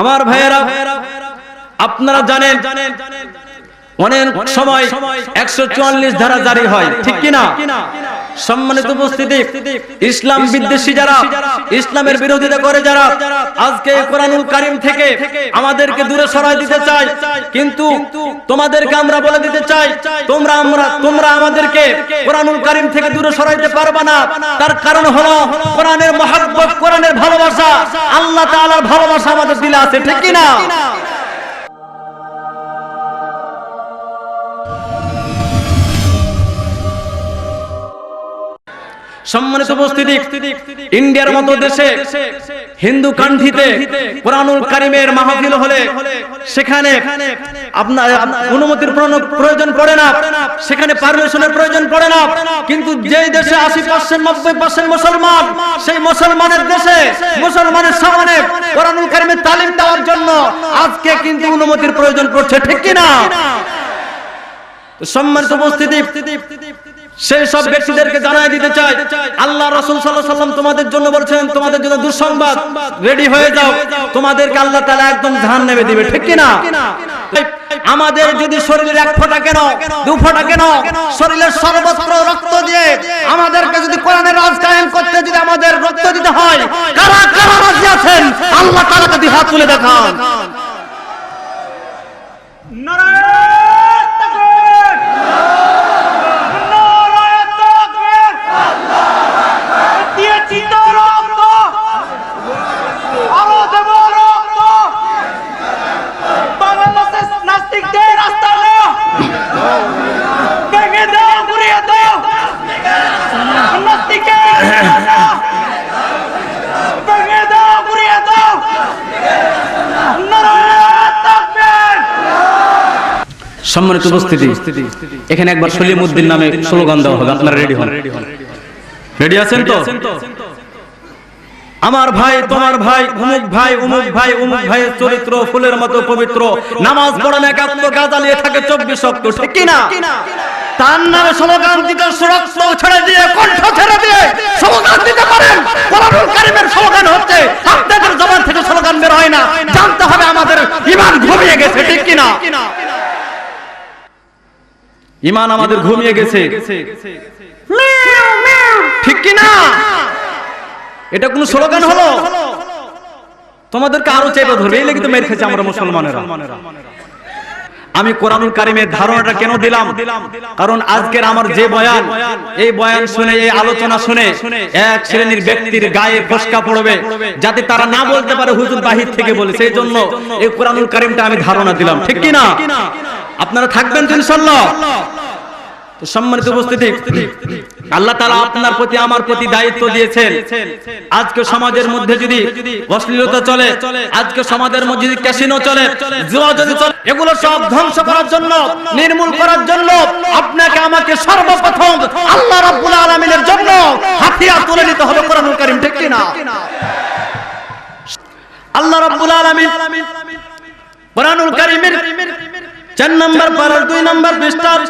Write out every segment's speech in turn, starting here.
আমার ভাইয়েরা আপনারা জানেন অনেক সময় একশো চুয়াল্লিশ ধারা জারি হয়। ঠিক কিনা? সম্মানিত উপস্থিতি ইসলাম বিদ্বেষী যারা ইসলামের বিরোধিতা করে যারা আজকে কোরআনুল কারিম থেকে আমাদেরকে দূরে সরাই দিতে চায় কিন্তু তোমাদেরকে আমরা বলে দিতে চাই তোমরা আমরা তোমরা আমাদেরকে কোরআনুল কারিম থেকে দূরে সরাইতে পারবে না। তার কারণ হলো কোরআনের মহাব্বত কোরআনের ভালোবাসা। আল্লাহ তাআলার ভালোবাসা আমাদের দিলে আছে ঠিক কিনা? সম্মানিত উপস্থিতি ইন্ডিয়ার মতো দেশে হিন্দু কান্ট্রিতে কোরআনুল কারিমের মাহফিল হলে সেখানে আপনার অনুমতির প্রয়োজন পড়ে না। সেখানে পারমিশনের প্রয়োজন পড়ে না। কিন্তু যেই দেশে আশি পার্সেন্ট নব্বই পার্সেন্ট মুসলমান সেই মুসলমানের দেশে মুসলমানের সামনে কোরআনুল কারিমের তালিম দেওয়ার জন্য আজকে কিন্তু অনুমতির প্রয়োজন পড়ছে ঠিক কিনা? সম্মানিত উপস্থিতি সেই সব ব্যক্তিদেরকে জানাই দিতে চাই। আল্লাহ রাসূল সাল্লাল্লাহু সাল্লাম তোমাদের জন্য বলছেন তোমাদের জন্য দুঃসংবাদ। রেডি হয়ে যাও। তোমাদেরকে আল্লাহ তাআলা একদম জাহান নেমে দিবে ঠিক কি না আমাদের যদি শরীরের এক ফোঁটা কেন দু ফোঁটা কেন শরীরের সর্বত্র রক্ত দিয়ে আমাদেরকে যদি কোরআনের রাজ কায়েম করতে যদি আমাদের রক্ত দিতে হয় কারা কারা রাজি আছেন? আল্লাহ তাআলা যদি হাত তুলে দেখান। নারায়ণ তাকবীর নারায়ণ তাকবীর দিয়েছি তো রক্ত আরও দেব রক্ত বাংলাদেশের নাস্তিকদের রাস্তা না ভেঙে দাও ঘুরিয়ে দাও নাস্তিকের রাস্তা না। ভেঙে দাও ঘুরিয়ে দাও নারায়ণ তাকবীর উপস্থিতি, এখানে একবার নামে স্লোগান দেওয়া হবে। আপনারা রেডি হন। রেডি আছেন তো? আমার ভাই, তোমার ভাই উমুক ভাই উমুক ভাই ভাইয়ের চরিত্র, ফুলের মতো পবিত্র। নামাজ পড়েন একাত্ম গাজা নিয়ে থাকে চব্বিশ অক্ট ঠিক কিনা? তার নামে স্লোগান দিতে সুরক্ত ছেড়ে দিয়ে, কণ্ঠ ছেড়ে দিয়ে স্লোগান দিতে পারেন। কোরআনুল স্লোগান হচ্ছে, আপনাদের জবান থেকে স্লোগান বের হয় না। জানতে হবে আমাদের ইমান ঘুমিয়ে গেছে, ঠিক কিনা? ইমান আমাদের ঘুমিয়ে গেছে। ঠিক কি না এটা কোন স্লোগান হলো? তোমাদেরকে আরও চেপে ধরবে এই লেগে তো মেরে খেয়েছে আমরা মুসলমানেরা। আমি কোরআনুল কারিমের ধারণাটা কেন দিলাম? কারণ আজকের আমার যে বয়ান, এই বয়ান শুনে, এই আলোচনা শুনে এক শ্রেণির ব্যক্তির গায়ে ফসকা পড়বে, যাতে তারা না বলতে পারে হুজুর বাহির থেকে বলে। সেই জন্য এই কোরআনুল কারিমটা আমি ধারণা দিলাম। ঠিক কি না আপনারা থাকবেন তো ইনশাল্লাহ। তো সম্মানিত উপস্থিতি, আল্লাহ তাআলা আপনার প্রতি, আমার প্রতি দায়িত্ব দিয়েছেন। আজকে সমাজের মধ্যে যদি অশ্লীলতা চলে, আজকে সমাজের মধ্যে যদি ক্যাসিনো চলে, জুয়া যদি চলে, এগুলো সব ধ্বংস করার জন্য, নির্মূল করার জন্য আপনাকে আমাকে সর্বপ্রথম আল্লাহ রাব্বুল আলামিনের জন্য হাতিয়ার তুলে নিতে হবে কোরআনুল কারীম, ঠিক কি না আল্লাহ রাব্বুল আলামিন কোরআনুল কারীমের চার নম্বর পারার দুই নম্বর পৃষ্ঠার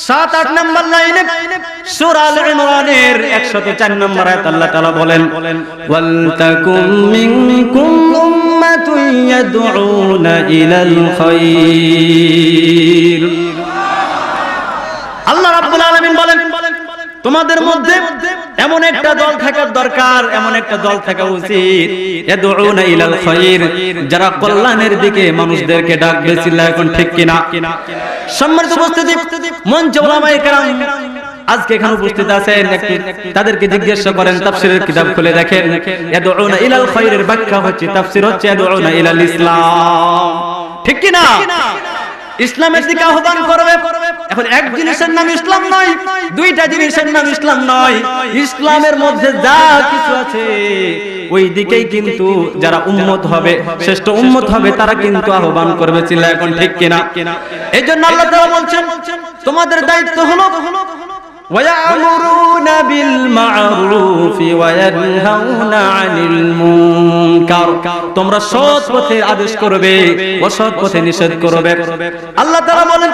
সাত আট নম্বর লাইনে সুরাল ইমরানের একশত চার নম্বর আয়াত আল্লাহ তাআলা বলেন ওয়াল তাকুম মিনকুম উম্মাতুন ইয়াদউনা ইলাল খায়র আল্লাহ রাবুল আলামিন বলেন তোমাদের মধ্যে এমন একটা দল থাকার দরকার এমন একটা দল থাকা উচিত। ইয়াদউনা ইলাল খায়র যারা কল্যাণের দিকে মানুষদেরকে ডাকবে চিল্লা এখন ঠিক কিনা? সম্মানিত উপস্থিতি মঞ্চে ওলামায়ে কেরাম আজকে এখানে উপস্থিত আছেন একটু তাদেরকে জিজ্ঞাসা করেন তাফসীরের কিতাব খুলে দেখেন। ইয়াদউনা ইলাল খায়রের ব্যাখ্যা হচ্ছে তাফসীর হচ্ছে ইয়াদউনা ইলাল ইসলাম। ঠিক কিনা? ইসলামের দিকে আহ্বান করবে? এখন এক জিনিসের নাম ইসলাম নয় দুইটা জিনিসের নাম ইসলাম নয় ইসলামের মধ্যে যা কিছু আছে ওই দিকেই কিন্তু যারা উম্মত হবে শ্রেষ্ঠ উম্মত হবে তারা কিন্তু আহ্বান করবে চিল্লা এখন ঠিক কিনা এই জন্য আল্লাহ তাআলা বলছেন তোমাদের দায়িত্ব হলো ويأمرون بالمعروف وينهون عن المنكر তোমরা সৎ পথে আদেশ করবে, অসৎ পথে নিষেধ করবে। আল্লাহ তাআলা বলেন,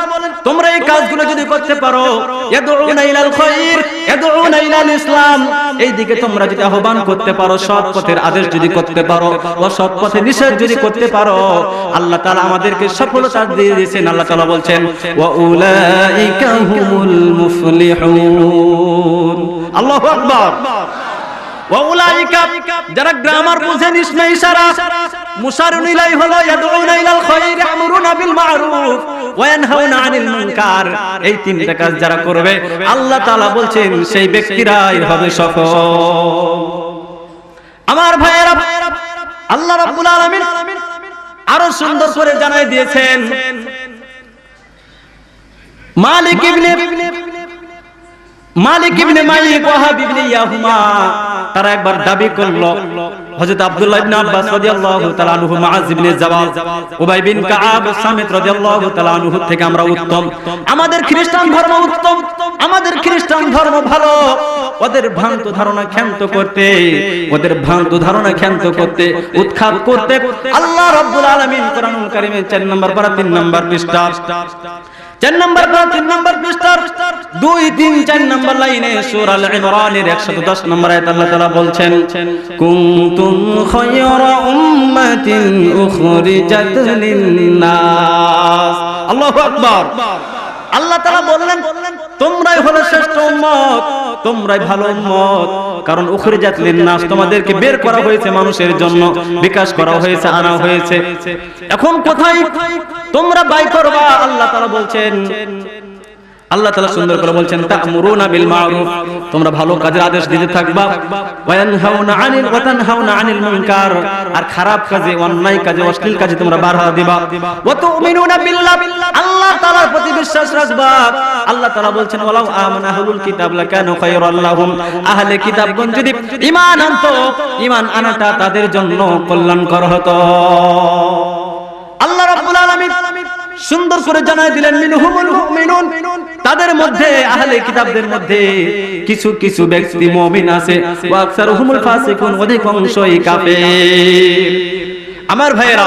তোমরা এই কাজগুলো যদি করতে পারো, ইয়াদউনা ইলাল খায়র ইয়াদউনা ইলাল ইসলাম। এই দিকে তোমরা যদি আহ্বান করতে পারো, সৎ পথের আদেশ যদি করতে পারো ও সৎ পথে নিষেধ যদি করতে পারো, আল্লাহ তাআলা আমাদেরকে সফলতা দিয়ে দিয়েছেন, আল্লাহ তাআলা বলছেন, ওয়া উলাইকা হুমুল মুফলিহুন। আল্লাহু আকবার। যারা গ্রামার ইশারা, মুশারুন ইলাই হলো খায়র ইয়ামুরুনা বিল মা'রুফ ওয়া ইয়ানহাউনা আনিল মুনকার। এই তিনটা কাজ যারা করবে, আল্লাহ তাআলা বলছেন, সেই ব্যক্তিরাই হবে সফল। আমার ভাইয়েরা, আল্লাহ রাব্বুল আলামিন আরও সুন্দর করে জানাই দিয়েছেন, মালিক ইবনে মালিক ইবনে মালিক ওয়াহাব ইবনে ইয়াহুমা। তারা একবার দাবি করল হযরত আব্দুল্লাহ ইবনে আব্বাস রাদিয়াল্লাহু তাআলা আনহু মুআজ ইবনে জাবাল উবাই বিন কাআব সামিত রাদিয়াল্লাহু তাআলা আনহু থেকে আমরা উত্তম। আমাদের খ্রিস্টান ধর্ম উত্তম আমাদের খ্রিস্টান ধর্ম ভালো। ওদের ভ্রান্ত ধারণা ক্ষান্ত করতে ওদের ভ্রান্ত ধারণা ক্ষান্ত করতে উৎখাত করতে আল্লাহ রাব্বুল আলামিন কোরআনুল কারীমের 4 নম্বর পারা 3 নম্বর পৃষ্ঠা। চার নম্বর পারা তিন নম্বর পৃষ্ঠার দুই, তিন, চার নম্বর লাইনে সূরা আল ইমরানের 110 নম্বর আয়াত আল্লাহ তাআলা বললেন, তোমরাই হলো শ্রেষ্ঠ তোমরাই ভালো উম্মত। কারণ উখরিজাত লিন-নাস তোমাদেরকে বের করা হয়েছে মানুষের জন্য, বিকাশ করা হয়েছে, আনা হয়েছে। এখন কোথায়? তোমরা বাই করবা, আল্লাহ তাআলা বলছেন। আল্লাহ তাআলা সুন্দর করে বলছেন বিল মা'রুফ। তোমরা ভালো কাজের আদেশ দিতে থাকবা। ওয়া আনিল ওয়া আনিল মুনকার। আর খারাপ কাজে, অন্যায় কাজে, অশ্লীল কাজে তোমরা বাধা দিবা। ওয়া তু'মিনুনা বিল্লাহ। আল্লাহ প্রতি বিশ্বাস রাখবা। আল্লাহ তাআলা বলছেন, ওয়ালাউ আমানা কিতাব লাকানু খায়রাল লাহুম। আহলে কিতাবগণ যদি ঈমান আনতো, ঈমান আনাটা তাদের জন্য কল্যাণকর হতো। আল্লাহ রাব্বুল আলামিন সুন্দর করে জানাই দিলেন, মিনহুমুল মুমিনুন। তাদের মধ্যে, আহলে কিতাবদের মধ্যে কিছু কিছু ব্যক্তি মুমিন আছে। ওয়া আকসারুহুমুল ফাসিকুন, অধিকাংশই কাফের। আমার ভাইয়েরা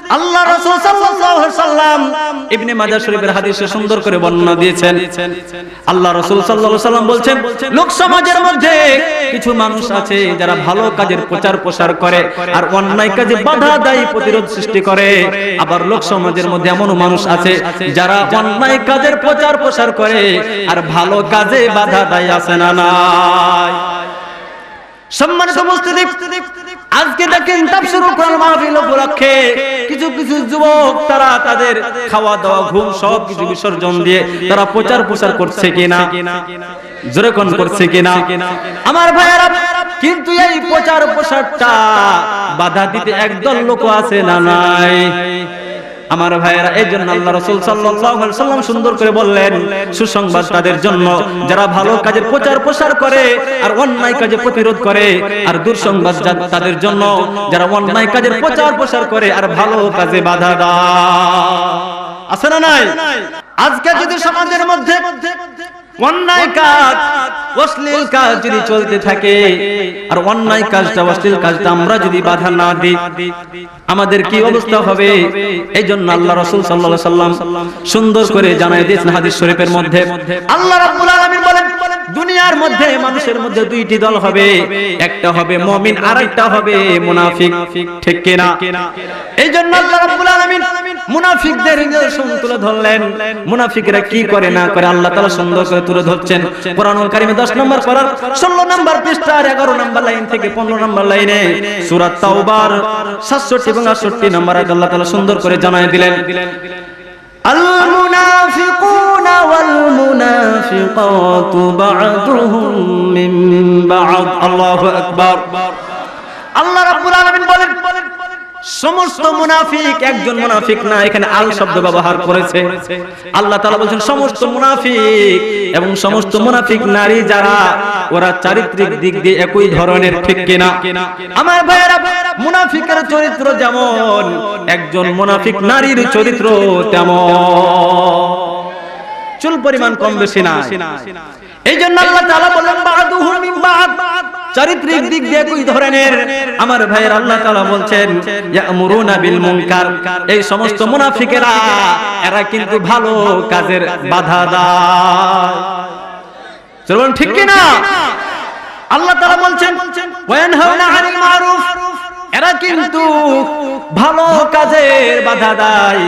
আল্লাহ রাসূল সাল্লাল্লাহু সাল্লাম ইবনে মাজাহ শরীফের হাদিসে সুন্দর করে বর্ণনা দিয়েছেন। আল্লাহ রাসূল সাল্লাল্লাহু সাল্লাম বলছেন, লোক সমাজের মধ্যে কিছু মানুষ আছে যারা ভালো কাজের প্রচার প্রসার করে আর অন্যায় কাজে বাধা দেয় প্রতিরোধ সৃষ্টি করে। আবার লোক সমাজের মধ্যে এমন মানুষ আছে যারা অন্যায় কাজের প্রচার প্রসার করে আর ভালো কাজে বাধা দেয় আছে না নাই? সম্মানিত উপস্থিতি আজকে দেখেন তাফসীরুল কোরআন মাহফিল উপলক্ষে কিছু কিছু যুবক, তারা তাদের খাওয়া দাওয়া, ঘুম সব কিছু বিসর্জন দিয়ে তারা প্রচার প্রসার করছে কিনা? জোরে কোন করছে কিনা? আমার ভাইয়েরা, কিন্তু এই প্রচার প্রসারটা বাধা দিতে একদল লোক আছে না নাই? আমার ভাইয়েরা, এই জন্য আল্লাহ রসুল সাল্লাম সুন্দর করে বললেন, সুসংবাদ তাদের জন্য, যারা ভালো কাজের প্রচার প্রসার করে আর অন্যায় কাজে প্রতিরোধ করে আর দুঃসংবাদ তাদের জন্য, যারা অন্যায় কাজের প্রচার প্রসার করে আর ভালো কাজে বাধা দা আছে না নাই? আজকে যদি সমাজের মধ্যে অন্যায় কাজ অশ্লীল কাজ যদি চলতে থাকে আর অন্যায় কাজটা অশ্লীল কাজটা আমরা যদি বাধা না দিই আমাদের কি অবস্থা হবে? এই জন্য আল্লাহ রসুল সাল্লাহ সাল্লাম সুন্দর করে জানাই দিয়েছেন হাদিস শরীফের মধ্যে। আল্লাহ রাব্বুল আলামিন বলেন দুনিয়ার মধ্যে, মানুষের মধ্যে দুইটি দল হবে। একটা হবে মমিন আর একটা হবে মুনাফিক। ঠিক কিনা? এই জন্য মুনাফিকদের নিদর্শন তুলে ধরলেন। মুনাফিকরা কি করে, না করে, আল্লাহ সুন্দর করে তুলে ধরছেন। কোরআনুল কারিমে 10 নম্বর নম্বর পৃষ্ঠার 11 নম্বর লাইন থেকে 15 নম্বর লাইনে তাওবার 67 এবং 68 নম্বর আল্লাহ তাআলা সুন্দর করে জানায় দিলেন। আল মুনাফিকুনা ওয়াল والمنافقات بعضهم من بعض الله أكبر আল্লাহ রাব্বুল আলামিন বলেন সমস্ত মুনাফিক একজন মুনাফিক না এখানে আল শব্দ ব্যবহার করেছে আল্লাহ তাআলা বলছেন সমস্ত মুনাফিক এবং সমস্ত মুনাফিক নারী যারা ওরা চারিত্রিক দিক দিয়ে একই ধরনের ঠিক কিনা আমার ভাইয়েরা মুনাফিকের চরিত্র যেমন একজন মুনাফিক নারীর চরিত্র তেমন চুল পরিমাণ কম বেশি না এই জন্য আল্লাহ তাআলা বললেন বাদুহুম মিন বাদ। চারিত্রিক দিক দিয়ে একই ধরনের আমার ভাইয়ের আল্লাহ তাআলা বলছেন ইয়ামুরুনা বিল মুনকার। এই সমস্ত মুনাফিকেরা এরা কিন্তু ভালো কাজের বাধা দেয়। চলুন ঠিক কি না আল্লাহ তাআলা বলছেন ওয়ানহাউনা আনিল মারুফ। এরা কিন্তু ভালো কাজের বাধা দেয়।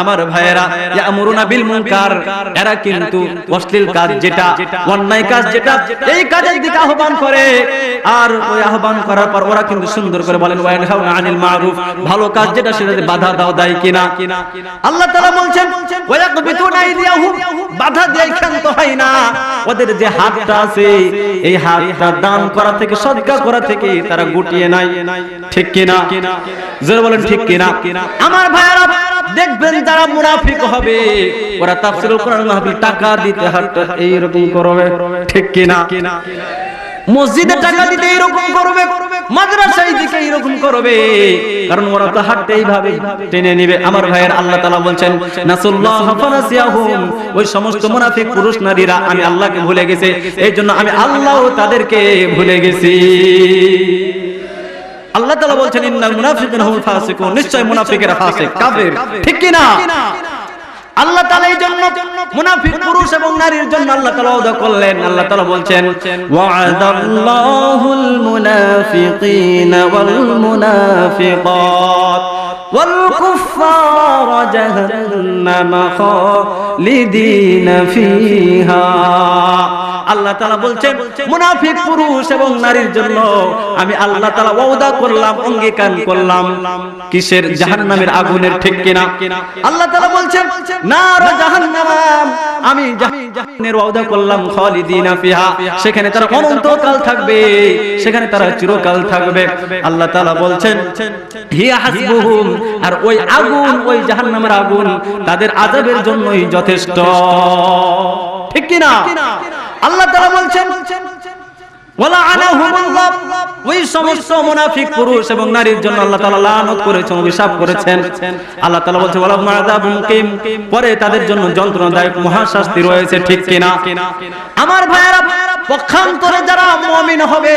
আমার ভাইয়েরা ইয়ামুরুনা বিল মুনকার এরা কিন্তু অশ্লীল কাজ যেটা অন্যায় কাজ যেটা এই কাজের দিকে আহ্বান করে। আর ওই আহ্বান করার পর ওরা কিন্তু সুন্দর করে বলেন ওয়ানহাউনা আনিল মারুফ ভালো কাজ যেটা সেটাতে বাধা দাও দেয় কিনা? আল্লাহ তাআলা বলছেন ওয়ায়াকবিতুনা আইদিয়াহুম বাধা দিয়ে ক্ষান্ত হয় না। ওদের যে হাতটা আছে এই হাতটা দান করা থেকে সদকা করা থেকে তারা গুটিয়ে নাই ঠিক কিনা? জোরে বলেন ঠিক কিনা? আমার ভাইরা দেখবেন যারা মুনাফিক হবে, ওরা তাফসীরুল কোরআন মাহফিল টাকা দিতে হাতটা এইরকম করবে। ঠিক কিনা? মসজিদে টাকা দিতে এরকম করবে, মাদ্রাসায় দিকে এরকম করবে। কারণ ওরা তো হাঁটতে এইভাবে টেনে নিবে। আমার ভাইয়ের আল্লাহ তাআলা বলছেন, নাসুল্লাহ ফানাসিয়াহুম। ওই সমস্ত মুনাফিক পুরুষ নারীরা, আমি আল্লাহকে ভুলে গেছে এই জন্য আমি আল্লাহও তাদেরকে ভুলে গেছি। আল্লাহ তাআলা বলছেন ইন্নাল মুনাফিকিনা হুমুল ফাসিকুন। নিশ্চয় মুনাফিকেরা ফাসিক। কাফের। ঠিক কি না আল্লাহ তাআলা এই জন্য মুনাফিক পুরুষ এবং নারীর জন্য আল্লাহ তাআলা ওয়াদা করলেন। আল্লাহ তাআলা বলছেন ওয়া'দাল্লাহুল মুনাফিকিনা ওয়াল মুনাফিকাত ওয়াল জাহান্নামা খালিদিনা ফিহা আল্লাহ তাআলা বলছেন, মুনাফিক পুরুষ এবং নারীর জন্য আমি আল্লাহ ওয়াদা করলাম, অঙ্গীকার করলাম। কিসের জাহান্নামের আগুনের ঠিক কিনা? আল্লাহ তাআলা বলছেন, নার জাহান্নাম, আমি জাহান্নামের ওয়াদা করলাম ফিহা। সেখানে তারা অনন্তকাল থাকবে, সেখানে তারা চিরকাল থাকবে। আল্লাহ তাআলা বলছেন, হিয়া হাসবুহুম, আর ওই আগুন ওই জাহান্নামের আগুন তাদের আজাবের জন্যই যথেষ্ট। ঠিক কিনা? আল্লাহ তারা বলছেন মহাশাস্তি রয়েছে, ঠিক কিনা? আমার ভাইয়েরা, পক্ষান্তরে যারা মুমিন হবে,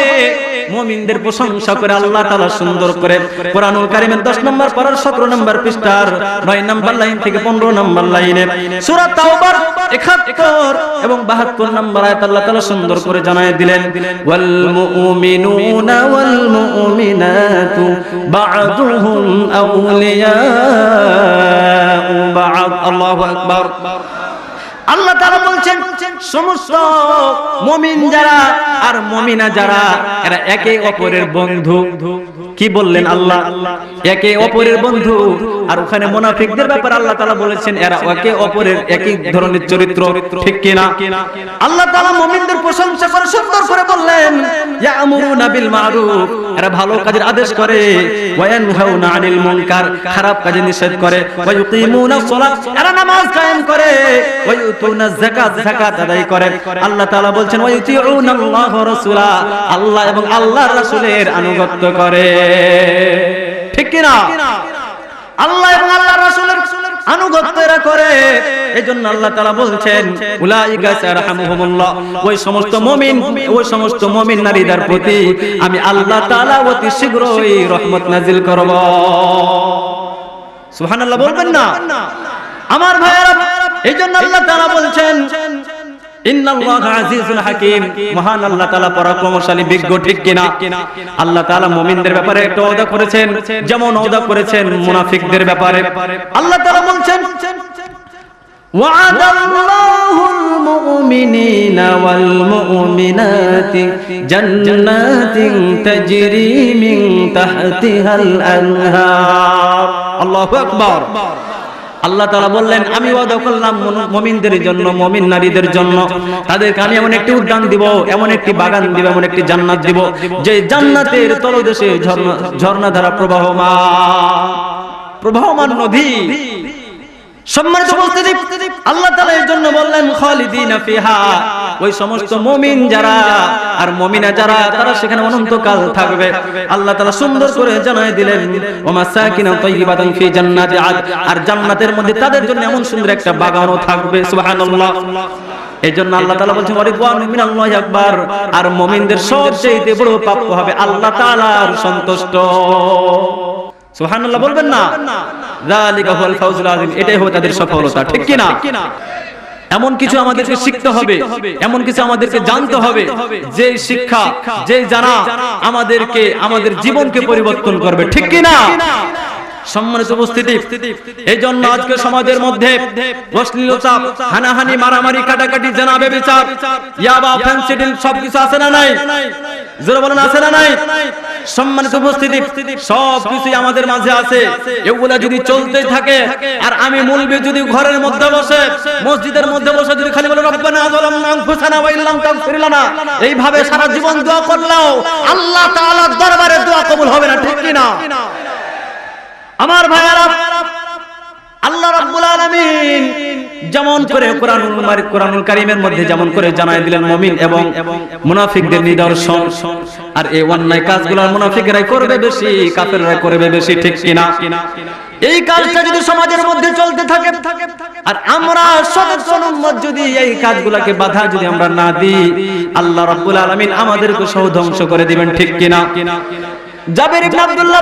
মুমিনদের প্রশংসা করে আল্লাহ তাআলা সুন্দর করে কোরআনুল কারীমের 10 নম্বর পারার 17 নম্বর পৃষ্ঠার 9 নম্বর লাইন থেকে 15 নম্বর লাইনে সূরা তাওবার 71 এবং 72 নম্বর আয়াত আল্লাহ তাআলা সুন্দর করে জানায় দিলেন। ওয়াল মুমিনুনা ওয়াল মুমিনাতু বা'দুহুম আউলিয়াউ বা'দ আল্লাহু তাআলা বলছেন, সমস্ত মুমিন যারা আর মুমিনা যারা, এরা একে অপরের বন্ধু। কি বললেন আল্লাহ? একে অপরের বন্ধু। আর ওখানে মুনাফিকদের ব্যাপারে আল্লাহ তাআলা বলেছেন, এরা একে অপরের একই ধরনের চরিত্র। ঠিক কিনা? আল্লাহ তাআলা মুমিনদের প্রশংসা করে সুন্দর করে বললেন, ইয়ামুরুনা এরা ভালো কাজের আদেশ করে। খারাপ কাজে নিষেধ করে। এরা নামাজ কায়েম করে। আল্লাহ আল্লাহ আনুগত্য করে। ঠিক আল্লাহ এবং আল্লাহ বলছেন ওই সমস্ত ওই সমস্ত নারীদের প্রতি আমি আল্লাহ অতি শীঘ্রই রহমত নাজিল করব। বলবেন না? আমার ভাইয়েরা এইজন্য আল্লাহ তাআলা বলছেন ইন্নাল্লাহা আজিজুল হাকিম মহান আল্লাহ তাআলা পরাক্রমশালী বিজ্ঞ ঠিক কিনা আল্লাহ তাআলা মুমিনদের ব্যাপারে একটা ওয়াদা করেছেন যেমন ওয়াদা করেছেন মুনাফিকদের ব্যাপারে আল্লাহ তাআলা বলছেন وعد الله المؤمنين والمؤمنات جنات تجري من تحتها الأنهار الله أكبر আল্লাহ তালা বললেন, আমি ওয়াদা করলাম মমিনদের জন্য, মমিন নারীদের জন্য। তাদেরকে আমি এমন একটি উদ্যান দিব, এমন একটি বাগান দিব, এমন একটি জান্নাত দিব, যে জান্নাতের তলদেশে ঝর্ণা ঝর্ণা ধারা প্রবাহমান প্রবাহমান নদী। আর আর জান্নাতের মধ্যে তাদের জন্য এমন সুন্দর একটা বাগানও থাকবে এই জন্য আল্লাহ তালা ওয়ারিদওয়ানু মিনাল্লাহি আকবার। আর মুমিনদের সবচেয়ে বড় প্রাপ্য হবে আল্লাহ তাআলার সন্তুষ্ট। সুবহানাল্লাহ বলবেন না? যালিকা হুয়াল ফাউজুল আযীম এটাই হবে তাদের সফলতা ঠিক কি না এমন কিছু আমাদেরকে শিখতে হবে এমন কিছু আমাদেরকে জানতে হবে যে শিক্ষা যে জানা আমাদেরকে আমাদের জীবনকে পরিবর্তন করবে ঠিক কি না আমাদের মাঝে আছে। এগুলা যদি চলতে থাকে, আর আমি মুলবি যদি ঘরের মধ্যে বসে, মসজিদের মধ্যে বসে যদি খালি এইভাবে সারা জীবন দোয়া করলেও আল্লাহ দরবারে দোয়া কবুল হবে না, ঠিক না আমার ভাইয়ারা, আল্লাহ রাব্বুল আলামিন যেমন করে কোরআনুল মারিক কোরআনুল কারীমের মধ্যে যেমন করে জানায় দিলেন মুমিন এবং মুনাফিকদের নিদর্শন। আর এই অন্যায় কাজগুলো মুনাফিকরাই করবে বেশি, কাফেররা করবে বেশি, ঠিক কিনা? এই কাজটা যদি সমাজের মধ্যে চলতে থাকে, আর আমরা সদস্য উম্মত যদি এই কাজগুলোকে বাধা যদি আমরা না দিই, আল্লাহ রাব্বুল আলামিন আমাদেরকে সহ ধ্বংস করে দিবেন, ঠিক কিনা? জাবের ইবনে আব্দুল্লাহ